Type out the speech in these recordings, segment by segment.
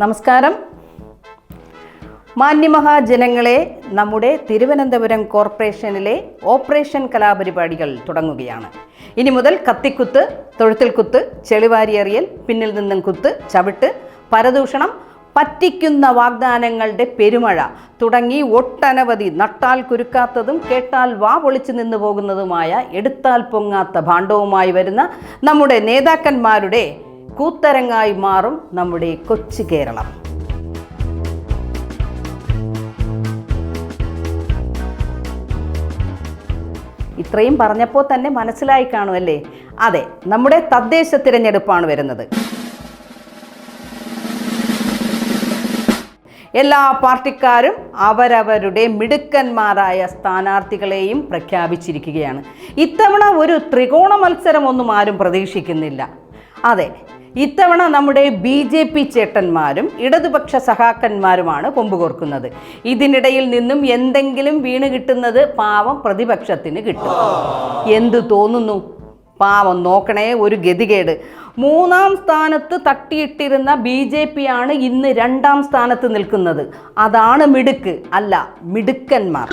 നമസ്കാരം. മാന്യമഹാജനങ്ങളെ നമ്മുടെ തിരുവനന്തപുരം കോർപ്പറേഷനിലെ ഓപ്പറേഷൻ കലാപരിപാടികൾ തുടങ്ങുകയാണ്. ഇനി മുതൽ കത്തിക്കുത്ത് തൊഴുത്തിൽ കുത്ത് ചെളിവാരിയെറിയൽ പിന്നിൽ നിന്നും കുത്ത് ചവിട്ട് പരദൂഷണം പറ്റിക്കുന്ന വാഗ്ദാനങ്ങളുടെ പെരുമഴ തുടങ്ങി ഒട്ടനവധി നട്ടാൽ കുരുക്കാത്തതും കേട്ടാൽ വാ പൊളിച്ചു നിന്നു പോകുന്നതുമായ എടുത്താൽ പൊങ്ങാത്ത ഭാണ്ഡവുമായി വരുന്ന നമ്മുടെ നേതാക്കന്മാരുടെ കൂത്തരങ്ങായി മാറും നമ്മുടെ കൊച്ചു കേരളം. ഇത്രയും പറഞ്ഞപ്പോൾ തന്നെ മനസ്സിലായി കാണുമല്ലേ? അതെ നമ്മുടെ തദ്ദേശ തിരഞ്ഞെടുപ്പാണ് വരുന്നത്. എല്ലാ പാർട്ടിക്കാരും അവരവരുടെ മിടുക്കന്മാരായ സ്ഥാനാർത്ഥികളെയും പ്രഖ്യാപിച്ചിരിക്കുകയാണ്. ഇത്തവണ ഒരു ത്രികോണ മത്സരമൊന്നും ആരും പ്രതീക്ഷിക്കുന്നില്ല. അതെ ഇത്തവണ നമ്മുടെ ബി ജെ പി ചേട്ടന്മാരും ഇടതുപക്ഷ സഹാക്കന്മാരുമാണ് കൊമ്പുകോർക്കുന്നത് ഇതിനിടയിൽ നിന്നും എന്തെങ്കിലും വീണ് കിട്ടുന്നത് പാവം പ്രതിപക്ഷത്തിന് കിട്ടും. എന്തു തോന്നുന്നു? പാവം നോക്കണേ ഒരു ഗതികേട്. മൂന്നാം സ്ഥാനത്ത് തട്ടിയിട്ടിരുന്ന ബി ജെ പി ആണ് ഇന്ന് രണ്ടാം സ്ഥാനത്ത് നിൽക്കുന്നത്. അതാണ് മിടുക്ക് അല്ല മിടുക്കന്മാർ.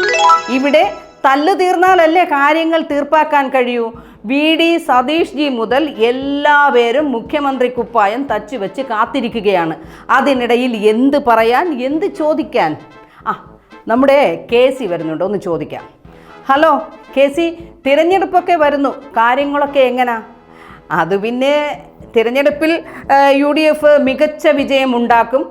ഇവിടെ തല്ലു തീർന്നാലല്ലേ കാര്യങ്ങൾ തീർപ്പാക്കാൻ കഴിയൂ? വി. ഡി. സതീഷ് ജി മുതൽ എല്ലാവരും മുഖ്യമന്ത്രി കുപ്പായം തച്ചുവെച്ച് കാത്തിരിക്കുകയാണ്. അതിനിടയിൽ എന്ത് പറയാൻ എന്ത് ചോദിക്കാൻ? ആ നമ്മുടെ കെ സി വരുന്നുണ്ട്. ഒന്ന് ചോദിക്കാം. ഹലോ കെ സി തിരഞ്ഞെടുപ്പൊക്കെ വരുന്നു. കാര്യങ്ങളൊക്കെ എങ്ങനാ? അത് പിന്നെ തിരഞ്ഞെടുപ്പിൽ യു ഡി എഫ് മികച്ച വിജയം ഉണ്ടാക്കും.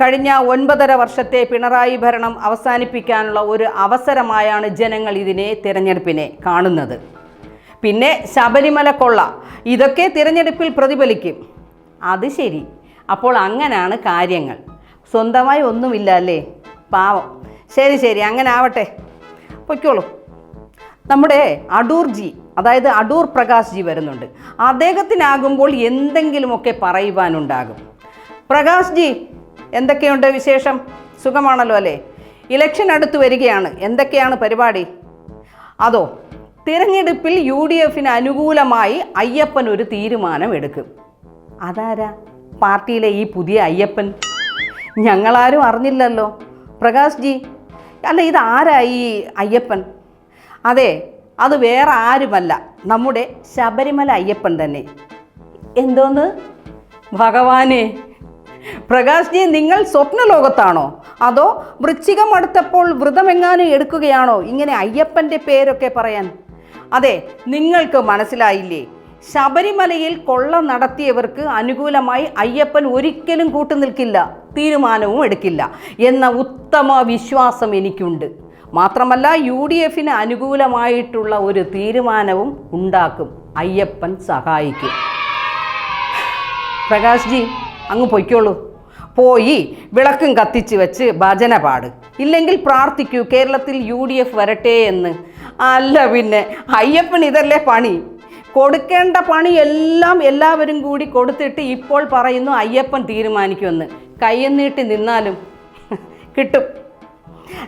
കഴിഞ്ഞ ഒൻപതര വർഷത്തെ പിണറായി ഭരണം അവസാനിപ്പിക്കാനുള്ള ഒരു അവസരമായാണ് ജനങ്ങൾ ഇതിനെ തിരഞ്ഞെടുപ്പിനെ കാണുന്നത്. പിന്നെ ശബരിമല കൊള്ള ഇതൊക്കെ തിരഞ്ഞെടുപ്പിൽ പ്രതിഫലിക്കും. അത് ശരി. അപ്പോൾ അങ്ങനെയാണ് കാര്യങ്ങൾ. സ്വന്തമായി ഒന്നുമില്ല അല്ലേ? പാവം. ശരി ശരി. അങ്ങനെ ആവട്ടെ. പൊയ്ക്കോളൂ. നമ്മുടെ അടൂർ ജി അതായത് അടൂർ പ്രകാശ് ജി വരുന്നുണ്ട്. അദ്ദേഹത്തിനാകുമ്പോൾ എന്തെങ്കിലുമൊക്കെ പറയുവാനുണ്ടാകും. പ്രകാശ് ജി എന്തൊക്കെയുണ്ട് വിശേഷം? സുഖമാണല്ലോ അല്ലേ? ഇലക്ഷൻ അടുത്ത് വരികയാണ്. എന്തൊക്കെയാണ് പരിപാടി? അതോ തിരഞ്ഞെടുപ്പിൽ യു ഡി എഫിന് അനുകൂലമായി അയ്യപ്പൻ ഒരു തീരുമാനം എടുക്കും അതാരാ? പാർട്ടിയിലെ ഈ പുതിയ അയ്യപ്പൻ? ഞങ്ങളാരും അറിഞ്ഞില്ലല്ലോ. പ്രകാശ് ജി അല്ല ഇത് ആരാ ഈ അയ്യപ്പൻ? അതെ അത് വേറെ ആരുമല്ല. നമ്മുടെ ശബരിമല അയ്യപ്പൻ തന്നെ. എന്തോന്ന്? ഭഗവാനെ പ്രകാശ് ജി നിങ്ങൾ സ്വപ്നലോകത്താണോ? അതോ വൃശ്ചികം അടുത്തപ്പോൾ വ്രതമെങ്ങാനും എടുക്കുകയാണോ? ഇങ്ങനെ അയ്യപ്പന്റെ പേരൊക്കെ പറയാൻ. അതെ നിങ്ങൾക്ക് മനസ്സിലായില്ലേ? ശബരിമലയിൽ കൊള്ള നടത്തിയവർക്ക് അനുകൂലമായി അയ്യപ്പൻ ഒരിക്കലും കൂട്ടുനിൽക്കില്ല തീരുമാനവും എടുക്കില്ല എന്ന ഉത്തമ വിശ്വാസം എനിക്കുണ്ട്. മാത്രമല്ല യു ഡി എഫിന് അനുകൂലമായിട്ടുള്ള ഒരു തീരുമാനവും ഉണ്ടാക്കും. അയ്യപ്പൻ സഹായിക്കും. പ്രകാശ് ജി അങ്ങ് പൊയ്ക്കോളൂ. പോയി വിളക്കും കത്തിച്ച് വെച്ച് ഭജന പാട് ഇല്ലെങ്കിൽ പ്രാർത്ഥിക്കൂ കേരളത്തിൽ യു ഡി എഫ് വരട്ടെ എന്ന്. അല്ല പിന്നെ അയ്യപ്പൻ ഇതല്ലേ പണി? കൊടുക്കേണ്ട പണി എല്ലാം എല്ലാവരും കൂടി കൊടുത്തിട്ട് ഇപ്പോൾ പറയുന്നു അയ്യപ്പൻ തീരുമാനിക്കുമെന്ന്. കയ്യെന്നീട്ടി നീട്ടി നിന്നാലും കിട്ടും.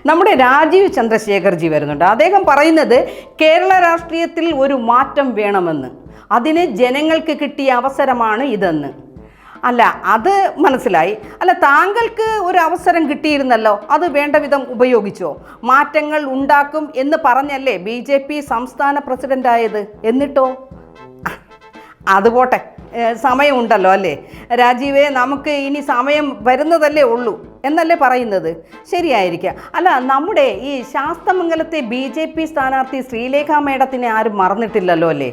നമ്മുടെ രാജീവ് ചന്ദ്രശേഖർജി വരുന്നുണ്ട്. അദ്ദേഹം പറയുന്നത് കേരള രാഷ്ട്രീയത്തിൽ ഒരു മാറ്റം വേണമെന്ന്. അതിന് ജനങ്ങൾക്ക് കിട്ടിയ അവസരമാണ് ഇതെന്ന്. അല്ല അത് മനസ്സിലായി. അല്ല താങ്കൾക്ക് ഒരു അവസരം കിട്ടിയിരുന്നല്ലോ അത് വേണ്ട വിധം ഉപയോഗിച്ചോ? മാറ്റങ്ങൾ ഉണ്ടാക്കും എന്ന് പറഞ്ഞല്ലേ ബി ജെ പി സംസ്ഥാന പ്രസിഡന്റായത് എന്നിട്ടോ? അതുപോട്ടെ സമയമുണ്ടല്ലോ അല്ലേ? രാജീവേ നമുക്ക് ഇനി സമയം വരുന്നതല്ലേ ഉള്ളൂ എന്നല്ലേ പറയുന്നത്? ശരിയായിരിക്കാം. അല്ല നമ്മുടെ ഈ ശാസ്തമംഗലത്തെ ബി ജെ പി സ്ഥാനാർത്ഥി ശ്രീലേഖ മേഡത്തിനെ ആരും മറന്നിട്ടില്ലല്ലോ അല്ലേ?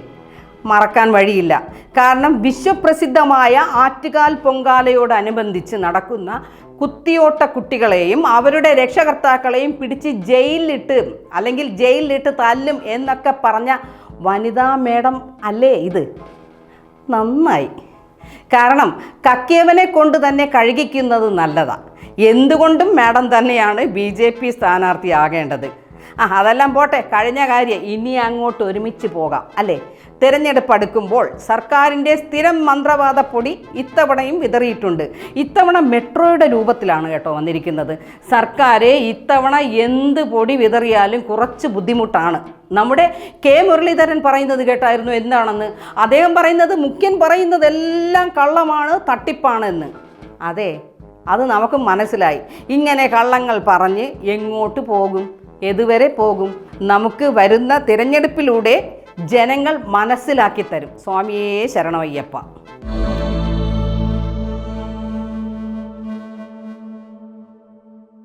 മറക്കാൻ വഴിയില്ല. കാരണം വിശ്വപ്രസിദ്ധമായ ആറ്റുകാൽ പൊങ്കാലയോടനുബന്ധിച്ച് നടക്കുന്ന കുത്തിയോട്ട കുട്ടികളെയും അവരുടെ രക്ഷകർത്താക്കളെയും പിടിച്ച് ജയിലിലിട്ട് അല്ലെങ്കിൽ ജയിലിലിട്ട് തല്ലും എന്നൊക്കെ പറഞ്ഞ വനിതാ മേഡം അല്ലേ ഇത്? നന്നായി. കാരണം കക്കിയവനെ കൊണ്ട് തന്നെ കഴുകിക്കുന്നത് നല്ലതാണ് എന്തുകൊണ്ടും മാഡം തന്നെയാണ് ബി ജെ പി സ്ഥാനാർത്ഥിയാകേണ്ടത്. ആ അതെല്ലാം പോട്ടെ. കഴിഞ്ഞ കാര്യം ഇനി അങ്ങോട്ട് ഒരുമിച്ച് പോകാം അല്ലേ? തിരഞ്ഞെടുപ്പ് അടുക്കുമ്പോൾ സർക്കാരിന്റെ സ്ഥിരം മന്ത്രവാദ പൊടി ഇത്തവണയും വിതറിയിട്ടുണ്ട്. ഇത്തവണ മെട്രോയുടെ രൂപത്തിലാണ് കേട്ടോ വന്നിരിക്കുന്നത്. സർക്കാരെ ഇത്തവണ എന്ത് പൊടി വിതറിയാലും കുറച്ച് ബുദ്ധിമുട്ടാണ്. നമ്മുടെ കെ മുരളീധരൻ പറയുന്നത് കേട്ടായിരുന്നു എന്താണെന്ന്? അദ്ദേഹം പറയുന്നത് മുഖ്യൻ പറയുന്നതെല്ലാം കള്ളമാണ് തട്ടിപ്പാണ് എന്ന് അതെ അത് നമുക്ക് മനസ്സിലായി. ഇങ്ങനെ കള്ളങ്ങൾ പറഞ്ഞ് എങ്ങോട്ട് പോകും? എതുവരെ പോകും? നമുക്ക് വരുന്ന തിരഞ്ഞെടുപ്പിലൂടെ ജനങ്ങൾ മനസ്സിലാക്കി തരും സ്വാമിയേ ശരണമയ്യപ്പ.